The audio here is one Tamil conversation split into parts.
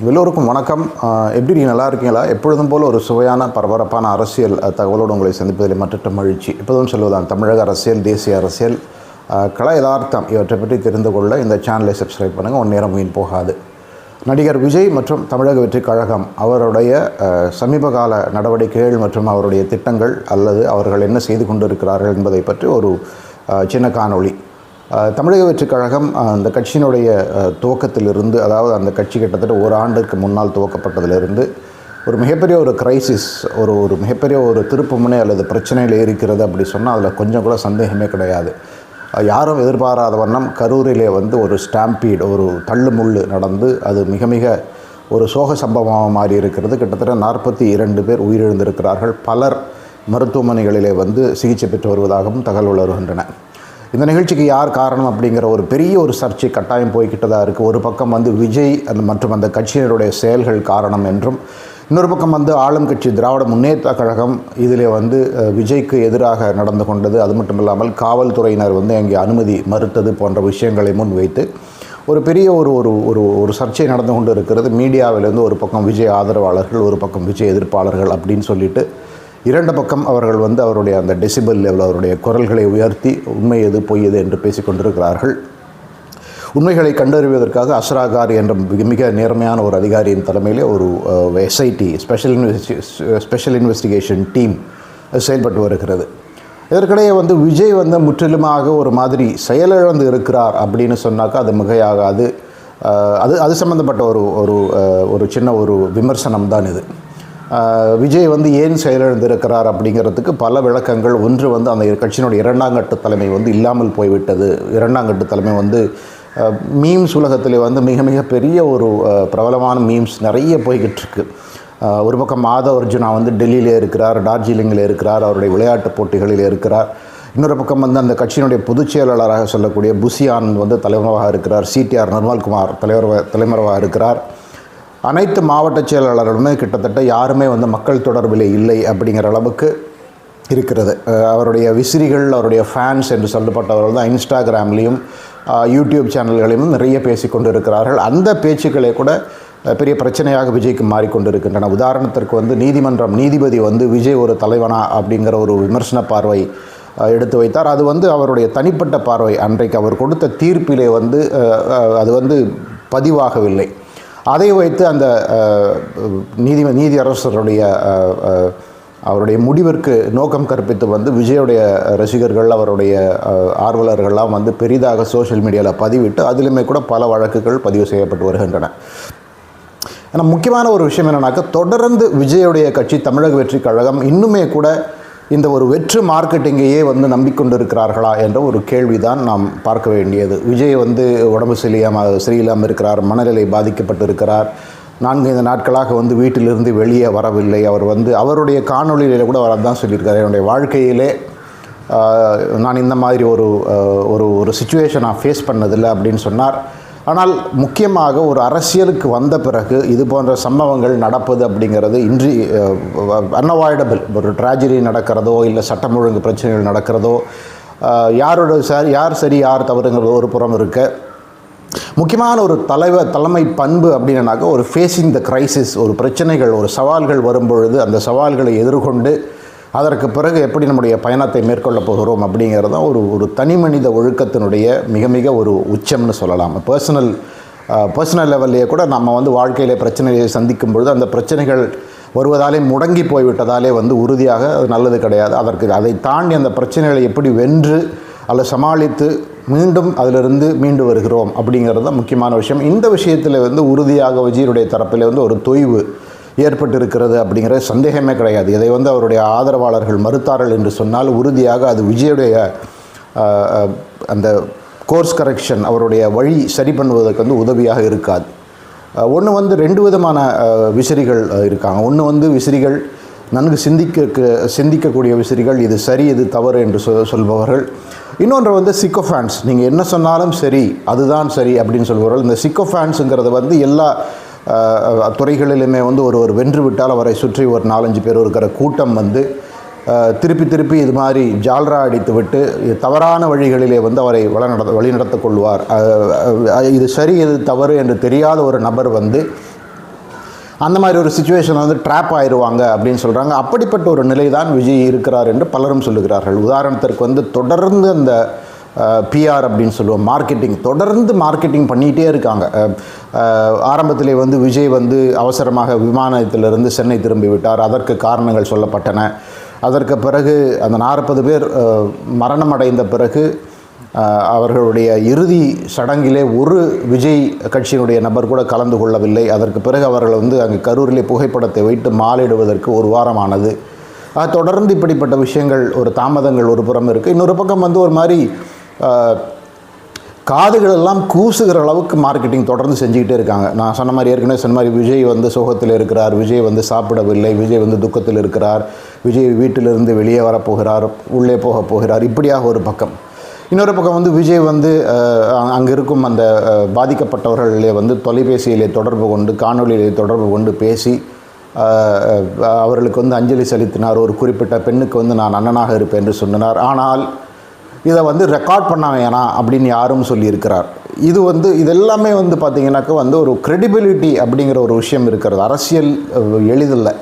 எல்லோருக்கும் வணக்கம். எப்படி நீங்கள் நல்லா இருக்கீங்களா? எப்பொழுதும் போல் ஒரு சுவையான பரபரப்பான அரசியல் தகவலோடு உங்களை சந்திப்பதில் மற்ற மகிழ்ச்சி. எப்போதும் சொல்வதான் தமிழக அரசியல் தேசிய அரசியல் ஆஹ், கள யதார்த்தம் இவற்றை பற்றி தெரிந்து கொள்ள இந்த சேனலை சப்ஸ்கிரைப் பண்ணுங்கள் ஒன் நேரம் வீண் போகாது. நடிகர் விஜய் மற்றும் தமிழக வெற்றி கழகம் அவருடைய சமீபகால நடவடிக்கைகள் மற்றும் அவருடைய திட்டங்கள் அல்லது அவர்கள் என்ன செய்து கொண்டிருக்கிறார்கள் என்பதை பற்றி ஒரு சின்ன காணொளி. தமிழக வெற்றிக் கழகம் அந்த கட்சியினுடைய துவக்கத்திலிருந்து அதாவது அந்த கட்சி கிட்டத்தட்ட ஒரு ஆண்டுக்கு முன்னால் துவக்கப்பட்டதிலிருந்து ஒரு மிகப்பெரிய ஒரு கிரைசிஸ் ஒரு ஒரு மிகப்பெரிய ஒரு திருப்புமுனை அல்லது பிரச்சனையில் இருக்கிறது அப்படி சொன்னால் அதில் கொஞ்சம் கூட சந்தேகமே கிடையாது. யாரும் எதிர்பாராத வண்ணம் கரூரிலே வந்து ஒரு ஸ்டாம்பீடு ஒரு தள்ளுமுள்ளு நடந்து அது மிக மிக ஒரு சோக சம்பவமாக மாறி இருக்கிறது. கிட்டத்தட்ட நாற்பத்தி இரண்டு பேர் உயிரிழந்திருக்கிறார்கள். பலர் மருத்துவமனைகளிலே வந்து சிகிச்சை பெற்று வருவதாகவும் தகவல் வருகின்றன. இந்த நிகழ்ச்சிக்கு யார் காரணம் அப்படிங்கிற ஒரு பெரிய ஒரு சர்ச்சை கட்டாயம் போய்கிட்டதா இருக்குது ஒரு பக்கம் வந்து விஜய் அந்த மற்றும் அந்த கட்சியினருடைய செயல்கள் காரணம் என்றும் இன்னொரு பக்கம் வந்து ஆளும் கட்சி திராவிட முன்னேற்ற கழகம் இதிலே வந்து விஜய்க்கு எதிராக நடந்து கொண்டது. அது மட்டும் இல்லாமல் காவல்துறையினர் வந்து அங்கே அனுமதி மறுத்தது போன்ற விஷயங்களை முன்வைத்து ஒரு பெரிய ஒரு ஒரு ஒரு ஒரு சர்ச்சை நடந்து கொண்டு இருக்கிறது. மீடியாவிலேருந்து ஒரு பக்கம் விஜய் ஆதரவாளர்கள் ஒரு பக்கம் விஜய் எதிர்ப்பாளர்கள் அப்படின்னு சொல்லிட்டு இரண்டு பக்கம் அவர்கள் வந்து அவருடைய அந்த டெசிபல் லெவல் அவருடைய குரல்களை உயர்த்தி உண்மை எது பொய் எது? என்று பேசிக்கொண்டிருக்கிறார்கள் உண்மைகளை கண்டறிவதற்காக அஸ்ராகார் என்ற மிக மிக நேர்மையான ஒரு அதிகாரியின் தலைமையிலே ஒரு SIT special இன்வெஸ்டி special investigation team செயல்பட்டு வருகிறது. இதற்கிடையே வந்து விஜய் வந்து முற்றிலுமாக ஒரு மாதிரி செயலிழந்து இருக்கிறார் அப்படின்னு சொன்னாக்கா அது மிகையாகாது. அது அது சம்மந்தப்பட்ட ஒரு ஒரு ஒரு சின்ன ஒரு விமர்சனம் தான் இது. விஜய் வந்து ஏன் செயலிழந்திருக்கிறார் அப்படிங்கிறதுக்கு பல விளக்கங்கள். ஒன்று வந்து அந்த கட்சியினுடைய இரண்டாம் கட்ட தலைமை வந்து இல்லாமல் போய்விட்டது. இரண்டாம் கட்ட தலைமை வந்து மீம்ஸ் உலகத்தில் வந்து மிக மிக பெரிய ஒரு பிரபலமான மீம்ஸ் நிறைய போய்கிட்டு இருக்கு ஒரு பக்கம் மாதவ அர்ஜுனா வந்து டெல்லியில் இருக்கிறார் டார்ஜிலிங்கில் இருக்கிறார் அவருடைய விளையாட்டுப் போட்டிகளில் இருக்கிறார். இன்னொரு பக்கம் வந்து அந்த கட்சியினுடைய பொதுச் செயலாளராக சொல்லக்கூடிய புசி ஆனந்த் வந்து தலைவராக இருக்கிறார். சிடிஆர் நிர்மல்குமார் தலைவர் தலைமறைவாக இருக்கிறார். அனைத்து மாவட்ட செயலாளர்களுமே கிட்டத்தட்ட யாருமே வந்து மக்கள் தொடர்பில் இல்லை அப்படிங்கிற அளவுக்கு இருக்கிறது. அவருடைய விசிறிகள் அவருடைய ஃபேன்ஸ் என்று சொல்லப்பட்டவர்கள் தான் இன்ஸ்டாகிராம்லேயும் யூடியூப் சேனல்களையும் நிறைய பேசிக்கொண்டு இருக்கிறார்கள் அந்த பேச்சுக்களே கூட பெரிய பிரச்சனையாக விஜய்க்கு மாறிக்கொண்டிருக்கின்றன. உதாரணத்திற்கு வந்து நீதிமன்றம் நீதிபதி வந்து விஜய் ஒரு தலைவனா அப்படிங்கிற ஒரு விமர்சன பார்வை எடுத்து வைத்தார். அது வந்து அவருடைய தனிப்பட்ட பார்வை. அன்றைக்கு அவர் கொடுத்த தீர்ப்பிலே வந்து அது வந்து பதிவாகவில்லை. அதை வைத்து அந்த நீதி நீதி அரசருடைய அவருடைய முடிவிற்கு நோக்கம் கற்பித்து வந்து விஜயுடைய ரசிகர்கள் அவருடைய ஆர்வலர்கள்லாம் வந்து பெரிதாக சோஷியல் மீடியாவில் பதிவிட்டு அதிலுமே கூட பல வழக்குகள் பதிவு செய்யப்பட்டு வருகின்றன. ஏன்னா முக்கியமான ஒரு விஷயம் என்னென்னாக்கா தொடர்ந்து விஜயுடைய கட்சி தமிழக வெற்றி கழகம் இன்னுமே கூட இந்த ஒரு வெற்று மார்க்கெட்டிங்கையே வந்து நம்பிக்கொண்டிருக்கிறார்களா என்ற ஒரு கேள்விதான் நாம் பார்க்க வேண்டியது. விஜய் வந்து உடம்பு சரியில்லாமல் சரியில்லாமல் இருக்கிறார் மனநிலை பாதிக்கப்பட்டு இருக்கிறார் நான்கு நாட்களாக வந்து வீட்டிலிருந்து வெளியே வரவில்லை. அவர் வந்து அவருடைய காணொலியில் கூட அவர் அதான் சொல்லியிருக்கார். என்னுடைய வாழ்க்கையிலே நான் இந்த மாதிரி ஒரு ஒரு ஒரு சுச்சுவேஷன் நான் ஃபேஸ் பண்ணதில்லை அப்படின்னு சொன்னார். ஆனால் முக்கியமாக ஒரு அரசியலுக்கு வந்த பிறகு இது போன்ற சம்பவங்கள் நடப்பது அப்படிங்கிறது இன்றி அன்அவாய்டபிள் ஒரு ட்ராஜடி நடக்கிறதோ இல்லை சட்டம் ஒழுங்கு பிரச்சனைகள் நடக்கிறதோ யாரோட சரி யார் சரி யார் தவறுங்கிறது ஒரு புறம் இருக்க. முக்கியமான ஒரு தலைவர் தலைமை பண்பு அப்படின்னாக்கா ஒரு ஃபேஸிங் த கிரைசிஸ் ஒரு பிரச்சனைகள் ஒரு சவால்கள் வரும்பொழுது அந்த சவால்களை எதிர்கொண்டு அதற்கு பிறகு எப்படி நம்முடைய பயணத்தை மேற்கொள்ளப் போகிறோம் அப்படிங்கிறது தான் ஒரு ஒரு தனி மனித ஒழுக்கத்தினுடைய மிக மிக ஒரு உச்சம்னு சொல்லலாம். பர்சனல் பர்சனல் லெவல்லையே கூட நம்ம வந்து வாழ்க்கையிலே பிரச்சனையை சந்திக்கும் பொழுது அந்த பிரச்சனைகள் வருவதாலே முடங்கி போய்விட்டதாலே வந்து உறுதியாக அது நல்லது கிடையாது. அதற்கு அதை தாண்டி அந்த பிரச்சனைகளை எப்படி வென்று அல்ல சமாளித்து மீண்டும் அதிலிருந்து மீண்டு வருகிறோம் அப்படிங்கிறது தான் முக்கியமான விஷயம். இந்த விஷயத்தில் வந்து உறுதியாக விஜயனுடைய தரப்பில் வந்து ஒரு தொய்வு ஏற்பட்டிருக்கிறது அப்படிங்கிறது சந்தேகமே கிடையாது. இதை வந்து அவருடைய ஆதரவாளர்கள் மறுத்தார்கள் என்று சொன்னால் உறுதியாக அது விஜயுடைய அந்த கோர்ஸ் கரெக்ஷன் அவருடைய வழி சரி பண்ணுவதற்கு வந்து உதவியாக இருக்காது. ஒன்று வந்து ரெண்டு விதமான விசிறிகள் இருக்காங்க. ஒன்று வந்து விசிறிகள் நன்கு சிந்திக்க சிந்திக்கக்கூடிய விசிறிகள் இது சரி இது தவறு என்று சொல் சொல்பவர்கள். இன்னொன்று வந்து சிக்கோஃபேன்ஸ் நீங்கள் என்ன சொன்னாலும் சரி அதுதான் சரி அப்படின்னு சொல்பவர்கள். இந்த சிக்கோஃபேன்ஸுங்கிறது வந்து எல்லா துறைகளிலுமே வந்து ஒரு ஒரு வென்று விட்டால் அவரை சுற்றி ஒரு நாலஞ்சு பேர் இருக்கிற கூட்டம் வந்து திருப்பி திருப்பி இது மாதிரி ஜால்ரா அடித்து விட்டு தவறான வழிகளிலே வந்து அவரை வழிநடத்த வழிநடத்திக் கொள்வார். இது சரி இது தவறு என்று தெரியாத ஒரு நபர் வந்து அந்த மாதிரி ஒரு சுச்சுவேஷன் வந்து ட்ராப் ஆயிடுவாங்க அப்படின்னு சொல்கிறாங்க அப்படிப்பட்ட ஒரு நிலை தான் விஜய் இருக்கிறார் என்று பலரும் சொல்லுகிறார்கள். உதாரணத்திற்கு வந்து தொடர்ந்து அந்த பிஆர் அப்படின்னு சொல்லுவோம். மார்க்கெட்டிங் தொடர்ந்து மார்க்கெட்டிங் பண்ணிகிட்டே இருக்காங்க. ஆரம்பத்திலே வந்து விஜய் வந்து அவசரமாக விமானத்திலிருந்து சென்னை திரும்பி விட்டார். அதற்கு காரணங்கள் சொல்லப்பட்டன. அதற்கு பிறகு அந்த நாற்பது பேர் மரணம் அடைந்த பிறகு அவர்களுடைய இறுதி சடங்கிலே ஒரு விஜய் கட்சியினுடைய நபர் கூட கலந்து கொள்ளவில்லை. அதற்கு பிறகு அவர்கள் வந்து அங்கே கரூரிலே புகைப்படத்தை வைத்து மாலையிடுவதற்கு ஒரு வாரமானது. தொடர்ந்து இப்படிப்பட்ட விஷயங்கள் ஒரு தாமதங்கள் ஒரு புறம் இருக்குது இன்னொரு பக்கம் வந்து ஒரு மாதிரி காதுகளெல்லாம் காதுகள் எல்லாம் கூசுகிற அளவுக்கு மார்க்கெட்டிங் தொடர்ந்து செஞ்சுக்கிட்டே இருக்காங்க. நான் சொன்ன மாதிரி ஏற்கனவே சொன்ன மாதிரி விஜய் வந்து சோகத்தில் இருக்கிறார் விஜய் வந்து சாப்பிடவில்லை விஜய் வந்து துக்கத்தில் இருக்கிறார் விஜய் வீட்டிலிருந்து வெளியே வரப்போகிறார் உள்ளே போக போகிறார். இப்படியாக ஒரு பக்கம். இன்னொரு பக்கம் வந்து விஜய் வந்து அங்கே இருக்கும் அந்த பாதிக்கப்பட்டவர்களே வந்து தொலைபேசியிலே தொடர்பு கொண்டு காணொலியிலே தொடர்பு கொண்டு பேசி அவர்களுக்கு வந்து அஞ்சலி செலுத்தினார். ஒரு குறிப்பிட்ட பெண்ணுக்கு வந்து நான் அண்ணனாக இருப்பேன் என்று சொன்னார். ஆனால் இதை வந்து ரெக்கார்ட் பண்ண வேணாம் அப்படின்னு யாரும் சொல்லியிருக்கிறார். இது வந்து இதெல்லாமே வந்து பார்த்திங்கனாக்கா வந்து ஒரு க்ரெடிபிலிட்டி அப்படிங்கிற ஒரு விஷயம் இருக்கிறது. அரசியல் எளிதில் எளிதில்லை.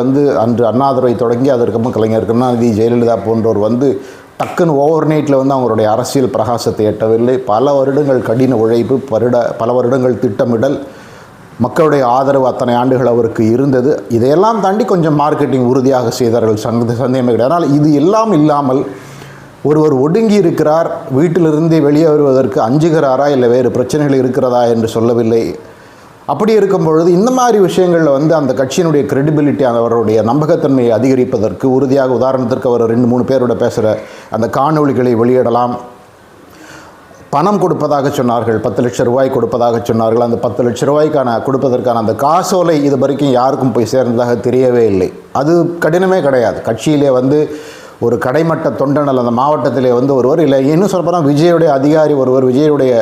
வந்து அன்று அண்ணாதுரை தொடங்கி அதற்கப்புறம் கலைஞர் கருணாநிதி ஜெயலலிதா போன்றோர் வந்து டக்குன்னு ஓவர் நைட்டில் வந்து அவங்களுடைய அரசியல் பிரகாசத்தை எட்டவில்லை. பல வருடங்கள் கடின உழைப்பு பருட பல வருடங்கள் திட்டமிடல் மக்களுடைய ஆதரவு அத்தனை ஆண்டுகள் அவருக்கு இருந்தது. இதையெல்லாம் தாண்டி கொஞ்சம் மார்க்கெட்டிங் உறுதியாக செய்தார்கள். சந்த சந்தேகமே கிடையாது. ஆனால் இது எல்லாம் இல்லாமல் ஒருவர் ஒடுங்கி இருக்கிறார். வீட்டிலிருந்து வெளியே வருவதற்கு அஞ்சுகிறாரா? இல்லை வேறு பிரச்சனைகள் இருக்கிறதா என்று சொல்லவில்லை. அப்படி இருக்கும் பொழுது இந்த மாதிரி விஷயங்களில் வந்து அந்த கட்சியினுடைய கிரெடிபிலிட்டி அவருடைய நம்பகத்தன்மையை அதிகரிப்பதற்கு உறுதியாக உதாரணத்திற்கு அவர் ரெண்டு மூணு பேரோட பேசுகிற அந்த காணொளிகளை வெளியிடலாம். பணம் கொடுப்பதாக சொன்னார்கள் பத்து லட்சம் ரூபாய் கொடுப்பதாக சொன்னார்கள். அந்த பத்து லட்சம் ரூபாய்க்கான கொடுப்பதற்கான அந்த காசோலை இது வரைக்கும் யாருக்கும் போய் சேர்ந்ததாக தெரியவே இல்லை. அது கடினமே கிடையாது. கட்சியிலே வந்து ஒரு கடைமட்ட தொண்டனல் அந்த மாவட்டத்திலே வந்து ஒருவர் இல்லை இன்னும் சொல்லப்போனால் விஜயுடைய அதிகாரி ஒருவர் விஜயுடைய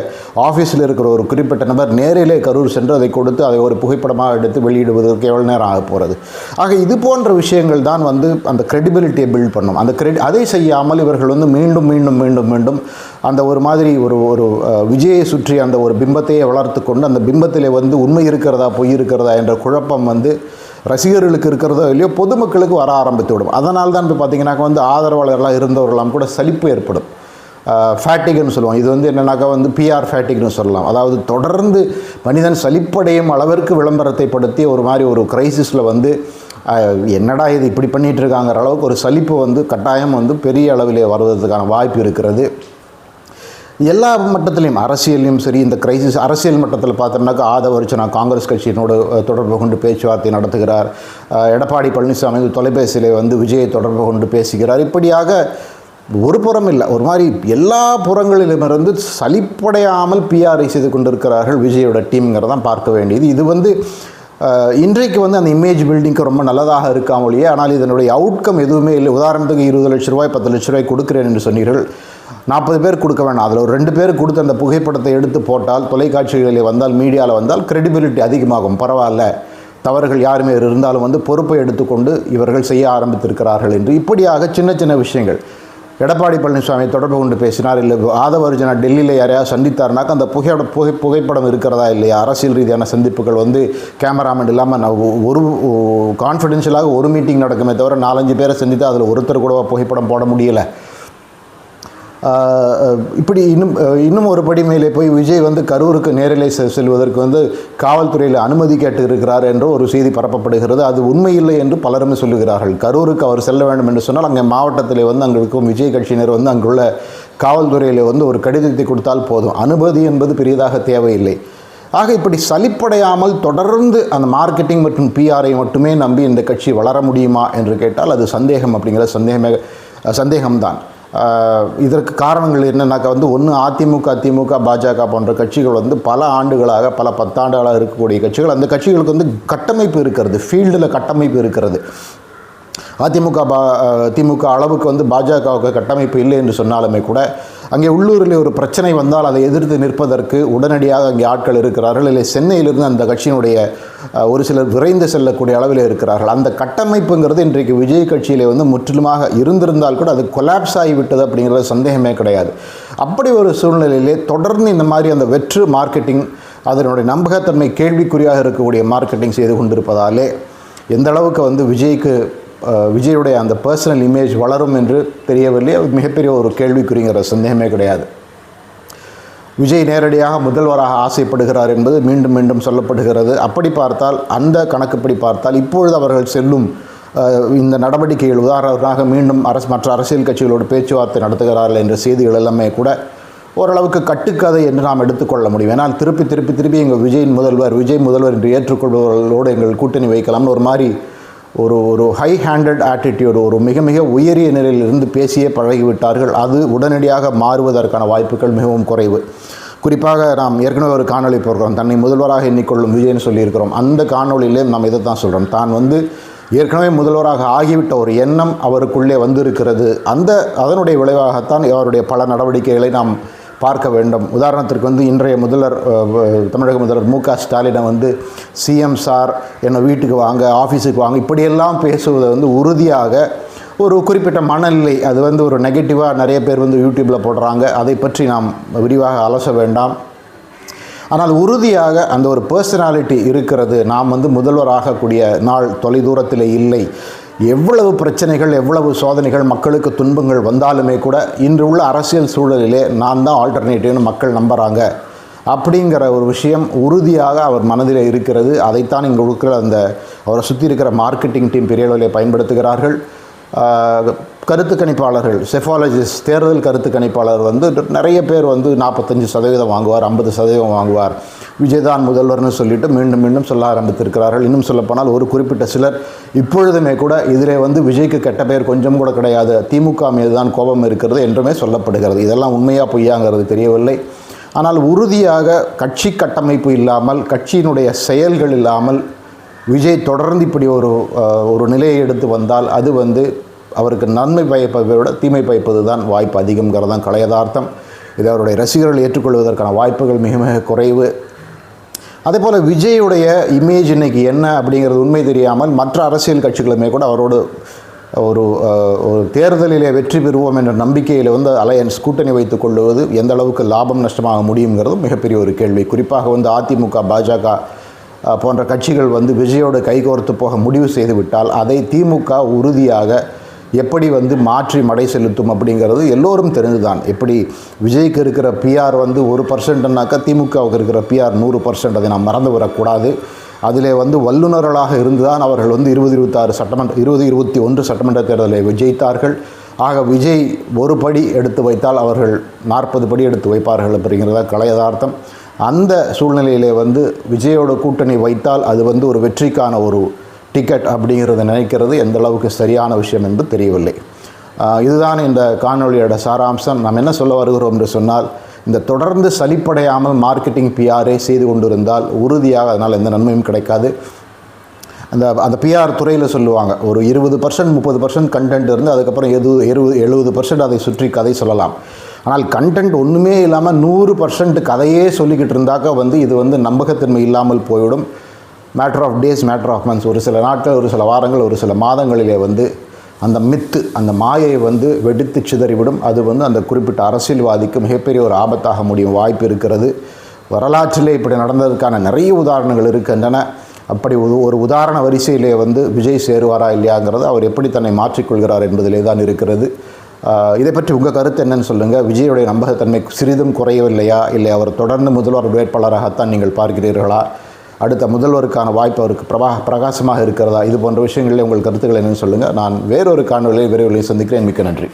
ஆஃபீஸில் இருக்கிற ஒரு குறிப்பிட்ட நபர் நேரிலே கரூர் சென்று அதை கொடுத்து அதை ஒரு புகைப்படமாக எடுத்து வெளியிடுவதற்கு எவ்வளோ நேரம் ஆக போகிறது. ஆக இது போன்ற விஷயங்கள் தான் வந்து அந்த க்ரெடிபிலிட்டியை பில்ட் பண்ணும். அந்த கிரெடி அதை செய்யாமல் இவர்கள் வந்து மீண்டும் மீண்டும் மீண்டும் மீண்டும் அந்த ஒரு மாதிரி ஒரு ஒரு விஜயை சுற்றி அந்த ஒரு பிம்பத்தையே வளர்த்து கொண்டு அந்த பிம்பத்திலே வந்து உண்மை இருக்கிறதா பொய் இருக்கிறதா என்ற குழப்பம் வந்து ரசிகர்களுக்கு இருக்கிறதோ இல்லையோ பொதுமக்களுக்கு வர ஆரம்பித்து விடும். அதனால தான் இப்போ பார்த்தீங்கன்னாக்கா வந்து ஆதரவாளர்களாக இருந்தவர்களாம் கூட சலிப்பு ஏற்படும். ஃபேட்டிக்னு சொல்லுவோம் இது வந்து என்னென்னாக்கா வந்து பிஆர் ஃபேட்டிக்னு சொல்லலாம். அதாவது தொடர்ந்து மனிதன் சலிப்படையும் அளவிற்கு விளம்பரத்தை படுத்தி ஒரு மாதிரி ஒரு கிரைசிஸில் வந்து என்னடா இது இப்படி பண்ணிகிட்டு இருக்காங்கிற அளவுக்கு ஒரு சலிப்பு வந்து கட்டாயம் வந்து பெரிய அளவிலே வருவதற்கான வாய்ப்பு இருக்கிறது. எல்லா மட்டத்திலையும் அரசியலையும் சரி இந்த கிரைசிஸ் அரசியல் மட்டத்தில் பார்த்தோம்னாக்கா ஆதவ காங்கிரஸ் கட்சியினோடு தொடர்பு கொண்டு பேச்சுவார்த்தை நடத்துகிறார். எடப்பாடி பழனிசாமி தொலைபேசியில் தொலைபேசியிலே வந்து விஜயை தொடர்பு கொண்டு பேசுகிறார். இப்படியாக ஒரு புறம் இல்லை ஒரு மாதிரி எல்லா புறங்களிலுமிருந்து சலிப்படையாமல் பிஆர்ஐ செய்து கொண்டிருக்கிறார்கள் விஜயோட டீம்ங்கிறதான் பார்க்க வேண்டியது. இது வந்து இன்றைக்கு வந்து அந்த இமேஜ் பில்டிங்க்கு ரொம்ப நல்லதாக இருக்காமலேயே ஆனால் இதனுடைய அவுட்கம் எதுவுமே இல்லை. உதாரணத்துக்கு இருபது லட்ச ரூபாய் பத்து லட்ச ரூபாய் கொடுக்குறேன் என்று சொன்னீர்கள். நாற்பது பேர் கொடுக்க வேண்டாம் அதில் ஒரு ரெண்டு பேர் கொடுத்து அந்த புகைப்படத்தை எடுத்து போட்டால் தொலைக்காட்சிகளில் வந்தால் மீடியாவில் வந்தால் கிரெடிபிலிட்டி அதிகமாகும். பரவாயில்ல. தவறுகள் யாருமே இருந்தாலும் வந்து பொறுப்பை எடுத்துக்கொண்டு இவர்கள் செய்ய ஆரம்பித்திருக்கிறார்கள் என்று. இப்படியாக சின்ன சின்ன விஷயங்கள். எடப்பாடி பழனிசாமி தொடர்பு கொண்டு பேசினார். இல்லை ஆதவ அர்ஜுனா டெல்லியில் யாரையாவது சந்தித்தார்னாக்க அந்த புகையோட புகை புகைப்படம் இருக்கிறதா இல்லையா? அரசியல் ரீதியான சந்திப்புகள் வந்து கேமராமேன் இல்லாமல் நான் ஒரு கான்ஃபிடென்ஷியலாக ஒரு மீட்டிங் நடக்குமே தவிர நாலஞ்சு பேரை சந்தித்து அதில் ஒருத்தர் கூட புகைப்படம் போட முடியலை. இப்படி இன்னும் இன்னும் ஒரு படி மேலே போய் விஜய் வந்து கரூருக்கு நேரிலே செ- செல்வதற்கு வந்து காவல்துறையில் அனுமதி கேட்டு இருக்கிறார் என்ற ஒரு செய்தி பரப்பப்படுகிறது. அது உண்மையில்லை என்று பலருமே சொல்லுகிறார்கள். கரூருக்கு அவர் செல்ல வேண்டும் என்று சொன்னால் அங்கே மாவட்டத்தில் வந்து அங்கே இருக்கும் விஜய் கட்சியினர் வந்து அங்குள்ள காவல்துறையில் வந்து ஒரு கடிதத்தை கொடுத்தால் போதும். அனுமதி என்பது பெரியதாக தேவையில்லை. ஆக இப்படி சலிப்படையாமல் தொடர்ந்து அந்த மார்க்கெட்டிங் மற்றும் பிஆரை மட்டுமே நம்பி இந்த கட்சி வளர முடியுமா என்று கேட்டால் அது சந்தேகம் அப்படிங்கிற சந்தேகமே சந்தேகம்தான். இதற்கு காரணங்கள் என்னன்னாக்கா வந்து ஒன்று அதிமுக திமுக பாஜக போன்ற கட்சிகள் வந்து பல ஆண்டுகளாக பல பத்தாண்டுகளாக இருக்கக்கூடிய கட்சிகள். அந்த கட்சிகளுக்கு வந்து கட்டமைப்பு இருக்கிறது ஃபீல்டில் கட்டமைப்பு இருக்கிறது. அதிமுக பா திமுக அளவுக்கு வந்து பாஜகவுக்கு கட்டமைப்பு இல்லை என்று சொன்னாலுமே கூட அங்கே உள்ளூரில் ஒரு பிரச்சனை வந்தால் அதை எதிர்த்து நிற்பதற்கு உடனடியாக அங்கே ஆட்கள் இருக்கிறார்கள். இல்லை சென்னையிலிருந்து அந்த கட்சியினுடைய ஒரு சிலர் விரைந்து செல்லக்கூடிய அளவில் இருக்கிறார்கள். அந்த கட்டமைப்புங்கிறது இன்றைக்கு விஜய் கட்சியிலே வந்து முற்றிலுமாக இருந்திருந்தால் கூட அது கொலாப்ஸ் ஆகிவிட்டது அப்படிங்கிறது சந்தேகமே கிடையாது. அப்படி ஒரு சூழ்நிலையிலே தொடர்ந்து இந்த மாதிரி அந்த வெற்று மார்க்கெட்டிங் அதனுடைய நம்பகத்தன்மை கேள்விக்குறியாக இருக்கக்கூடிய மார்க்கெட்டிங் செய்து கொண்டிருப்பதாலே எந்த அளவுக்கு வந்து விஜய்க்கு விஜயுடைய அந்த பர்சனல் இமேஜ் வளரும் என்று தெரியவில்லை. அது மிகப்பெரிய ஒரு கேள்விக்குறிங்கிற சந்தேகமே கிடையாது. விஜய் நேரடியாக முதல்வராக ஆசைப்படுகிறார் என்பது மீண்டும் மீண்டும் சொல்லப்படுகிறது. அப்படி பார்த்தால் அந்த கணக்குப்படி பார்த்தால் இப்பொழுது அவர்கள் செல்லும் இந்த நடவடிக்கைகள் உதாரணமாக மீண்டும் அரசு மற்ற அரசியல் கட்சிகளோடு பேச்சுவார்த்தை நடத்துகிறார்கள் என்ற செய்திகள் எல்லாமே கூட ஓரளவுக்கு கட்டுக்கதை என்று நாம் எடுத்துக்கொள்ள முடியும். ஏன்னால் திருப்பி திருப்பி திருப்பி எங்கள் விஜயின் முதல்வர் விஜய் முதல்வர் என்று ஏற்றுக்கொள்பவர்களோடு எங்கள் கூட்டணி வைக்கலாம்னு ஒரு மாதிரி ஒரு ஒரு ஹை ஹேண்டட் ஆட்டிடியூட் ஒரு மிக மிக உயரிய நிலையில் இருந்து பேசியே பழகிவிட்டார்கள். அது உடனடியாக மாறுவதற்கான வாய்ப்புகள் மிகவும் குறைவு. குறிப்பாக நாம் ஏற்கனவே ஒரு காணொளி போடுறோம் தன்னை முதல்வராக எண்ணிக்கொள்ளும் விஜய்னு சொல்லியிருக்கிறோம். அந்த காணொளியிலே நாம் இதை தான் சொல்கிறோம் தான் வந்து ஏற்கனவே முதல்வராக ஆகிவிட்ட ஒரு எண்ணம் அவருக்குள்ளே வந்திருக்கிறது. அந்த அதனுடைய விளைவாகத்தான் அவருடைய பல நடவடிக்கைகளை நாம் பார்க்க வேண்டும். உதாரணத்திற்கு வந்து இன்றைய முதல்வர் தமிழக முதல்வர் மு க ஸ்டாலினை வந்து சிஎம் சார் என்னை வீட்டுக்கு வாங்க ஆஃபீஸுக்கு வாங்க இப்படியெல்லாம் பேசுவதை வந்து உறுதியாக ஒரு குறிப்பிட்ட மனநிலை அது வந்து ஒரு நெகட்டிவாக நிறைய பேர் வந்து யூடியூப்பில் போடுறாங்க. அதை பற்றி நாம் விரிவாக அலச வேண்டாம். ஆனால் உறுதியாக அந்த ஒரு பர்சனாலிட்டி இருக்கிறது. நாம் வந்து முதல்வராகக்கூடிய நாள் தொலைதூரத்தில் இல்லை. எவ்வளவு பிரச்சனைகள் எவ்வளவு சோதனைகள் மக்களுக்கு துன்பங்கள் வந்தாலுமே கூட இன்று உள்ள அரசியல் சூழலிலே நான் தான் ஆல்டர்னேட்டிவ்னு மக்கள் நம்புகிறாங்க அப்படிங்கிற ஒரு விஷயம் உறுதியாக அவர் மனதில் இருக்கிறது. அதைத்தான் இங்கே இருக்கிற அந்த அவரை சுற்றி இருக்கிற மார்க்கெட்டிங் டீம் பெரிய அளவில் பயன்படுத்துகிறார்கள். கருத்து கணிப்பாளர்கள் செஃபாலஜிஸ்ட் தேர்தல் கருத்து கணிப்பாளர் வந்து நிறைய பேர் வந்து நாற்பத்தஞ்சு சதவீதம் வாங்குவார் ஐம்பது சதவீதம் வாங்குவார். விஜய் தான் முதல்வர்னு சொல்லிட்டு மீண்டும் மீண்டும் சொல்ல ஆரம்பித்திருக்கிறார்கள். இன்னும் சொல்லப்போனால் ஒரு குறிப்பிட்ட சிலர் இப்பொழுதுமே கூட இதிலே வந்து விஜய்க்கு கெட்ட பெயர் கொஞ்சம் கூட கிடையாது. திமுக மீது தான் கோபம் இருக்கிறது என்றுமே சொல்லப்படுகிறது. இதெல்லாம் உண்மையாக பொய்யாங்கிறது தெரியவில்லை. ஆனால் உறுதியாக கட்சி கட்டமைப்பு இல்லாமல் கட்சியினுடைய செயல்கள் இல்லாமல் விஜய் தொடர்ந்து இப்படி ஒரு ஒரு நிலையை எடுத்து வந்தால் அது வந்து அவருக்கு நன்மை பயப்பதை விட தீமை பயப்பது தான் வாய்ப்பு அதிகம்ங்கிறது தான் கலையதார்த்தம். இது அவருடைய ரசிகர்கள் ஏற்றுக்கொள்வதற்கான வாய்ப்புகள் மிக மிக குறைவு. அதே போல் விஜயுடைய இமேஜ் இன்னைக்கு என்ன அப்படிங்கிறது உண்மை தெரியாமல் மற்ற அரசியல் கட்சிகளுமே கூட அவரோடு ஒரு ஒரு தேர்தலிலே வெற்றி பெறுவோம் என்ற நம்பிக்கையில் வந்து அலையன்ஸ் கூட்டணி வைத்துக் கொள்வது எந்த அளவுக்கு லாபம் நஷ்டமாக முடியுங்கிறது மிகப்பெரிய ஒரு கேள்வி. குறிப்பாக வந்து அதிமுக பாஜக போன்ற கட்சிகள் வந்து விஜயோடு கைகோர்த்து போக முடிவு செய்துவிட்டால் அதை திமுக உறுதியாக எப்படி வந்து மாற்றி மடை செலுத்தும் அப்படிங்கிறது எல்லோரும் தெரிந்துதான். எப்படி விஜய்க்கு இருக்கிற பிஆர் வந்து ஒரு பர்சன்ட்னாக்கா திமுகவுக்கு இருக்கிற பிஆர் நூறு பர்சன்ட் அதை நாம் மறந்து வரக்கூடாது அதிலே வந்து வல்லுநர்களாக இருந்துதான் அவர்கள் வந்து இருபது இருபத்தாறு சட்டமன்ற இருபது இருபத்தி ஒன்று சட்டமன்ற தேர்தலை விஜயித்தார்கள். ஆக விஜய் ஒரு படி எடுத்து வைத்தால் அவர்கள் நாற்பது படி எடுத்து வைப்பார்கள் அப்படிங்கிறதா கலையதார்த்தம். அந்த சூழ்நிலையிலே வந்து விஜயோட கூட்டணி வைத்தால் அது வந்து ஒரு வெற்றிக்கான ஒரு டிக்கெட் அப்படிங்கிறத நினைக்கிறது எந்த அளவுக்கு சரியான விஷயம் என்று தெரியவில்லை. இதுதான் இந்த காணொலியோட சாராம்சம். நாம் என்ன சொல்ல வருகிறோம் என்று சொன்னால் இந்த தொடர்ந்து சலிப்படையாமல் மார்க்கெட்டிங் பிஆரே செய்து கொண்டிருந்தால் உறுதியாக அதனால் எந்த நன்மையும் கிடைக்காது. அந்த அந்த பிஆர் துறையில் சொல்லுவாங்க ஒரு இருபது பர்சன்ட் முப்பது பர்சன்ட் கண்டென்ட் இருந்து அதுக்கப்புறம் எது இருபது எழுபது பர்சன்ட் அதை சுற்றி கதை சொல்லலாம். ஆனால் கண்டென்ட் ஒன்றுமே இல்லாமல் நூறு பர்சன்ட் கதையே சொல்லிக்கிட்டு இருந்தாக்க வந்து இது வந்து நம்பகத்தன்மை இல்லாமல் போய்விடும். Matter of days matter of months ஒரு சில நாட்கள் ஒரு சில வாரங்கள் ஒரு சில மாதங்களிலே வந்து அந்த மித்து அந்த மாயை வந்து வெடித்து சிதறிவிடும். அது வந்து அந்த குறிப்பிட்ட அரசியல்வாதிக்கு மிகப்பெரிய ஒரு ஆபத்தாக முடியும். வாய்ப்பு இருக்கிறது. வரலாற்றிலே இப்படி நடந்ததற்கான நிறைய உதாரணங்கள் இருக்கின்றன. அப்படி ஒரு ஒரு உதாரண வரிசையிலே வந்து விஜய் சேருவாரா இல்லையாங்கிறது அவர் எப்படி தன்னை மாற்றிக்கொள்கிறார் என்பதிலே தான் இருக்கிறது. இதை பற்றி உங்கள் கருத்து என்னன்னு சொல்லுங்கள் விஜயுடைய நம்பகத்தன்மை சிறிதும் குறையவில்லையா? இல்லை அவர் தொடர்ந்து முதல்வர் வேட்பாளராகத்தான் நீங்கள் பார்க்கிறீர்களா? அடுத்த முதல்வருக்கான வாய்ப்பு அவருக்கு பிரபா பிரகாசமாக இருக்கிறதா? இது போன்ற விஷயங்களில் உங்கள் கருத்துக்கள் என்னன்னு சொல்லுங்கள் நான் வேறொரு காணொலியை விரைவில் சந்திக்கிறேன். மிக்க நன்றி.